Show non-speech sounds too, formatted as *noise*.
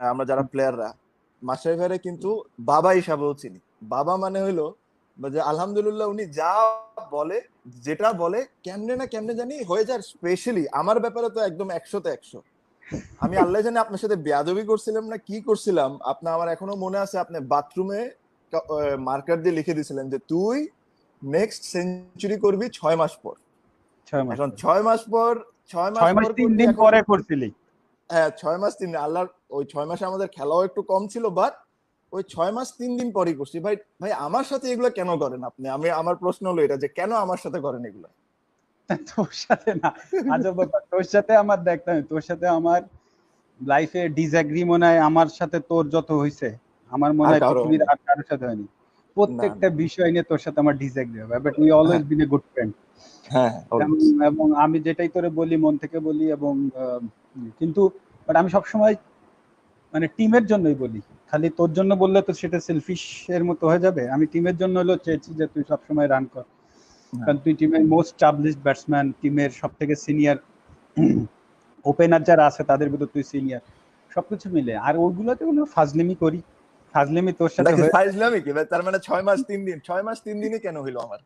আমরা যারা প্লেয়াররা মাসাই ভাইরে কিন্তু বাবা হিসাবেও চিনি। বাবা মানে হইল যে আলহামদুলিল্লাহ উনি যা বলে যেটা বলে কেমনে না কেমনে জানি হয়ে যায়। স্পেশালি আমার ব্যাপারে তো একদম একশোতে একশো। আমি আল্লাহ জানি আপনার সাথে বেয়াদবি করছিলাম না কি করছিলাম? আপনার আমার এখনও মনে আছে আপনি বাথরুমে মার্কার দিয়ে লিখে দিয়েছিলেন যে তুই নেক্সট সেঞ্চুরি করবি ছয় মাস পর। ছয় মাস এখন ছয় মাস পর ছয় মাস পর তিন দিন পরে করছিলি। হ্যাঁ ছয় মাস তিন দিন আল্লাহর ওই ছয় মাসে আমাদের খেলাও একটু কম ছিল বাট ওই ছয় মাস তিন দিন পরই করছি। ভাই ভাই আমার সাথে এগুলো কেন করেন আপনি? আমি আমার প্রশ্ন হলো এটা যে কেন আমার সাথে করেন এগুলো? *laughs* তোর সাথে না। আজব ব্যাপার তোর সাথে আমার দেখতে হবে তোর সাথে আমার লাইফে ডিসএগ্রি মনে হয় আমার সাথে তোর যত হয়েছে আমার মনে হয় পৃথিবীর আর কারোর সাথে হয়নি। প্রত্যেকটা বিষয় নিয়ে তোর সাথে আমার ডিসএগ্রি হবে but we always been a good friend হ্যাঁ এবং আমি যেটাই তোরে বলি মন থেকে বলি এবং কিন্তু বাট আমি সবসময় মানে টিমের জন্যই বলি। খালি তোর জন্য বললে তো সেটা সেলফিশ এর মতো হয়ে যাবে। আমি টিমের জন্য হলো চেয়েছি যে তুই সবসময় রান কর। কারণ তুই টিমের মোস্ট স্টাবলিশড ব্যাটসম্যান টিমের সব থেকে সিনিয়র ওপেনার যারা আছে তাদের ভিতর তুই সিনিয়র সবকিছু মিলে। আর ওইগুলোতে হলো ফাজলিমি করি। ফাজলিমি তোর সাথে হয়ে ফাইজলামি কি? তার মানে ছয় মাস তিন দিন। ছয় মাস তিন দিনে কেন হইল আমার?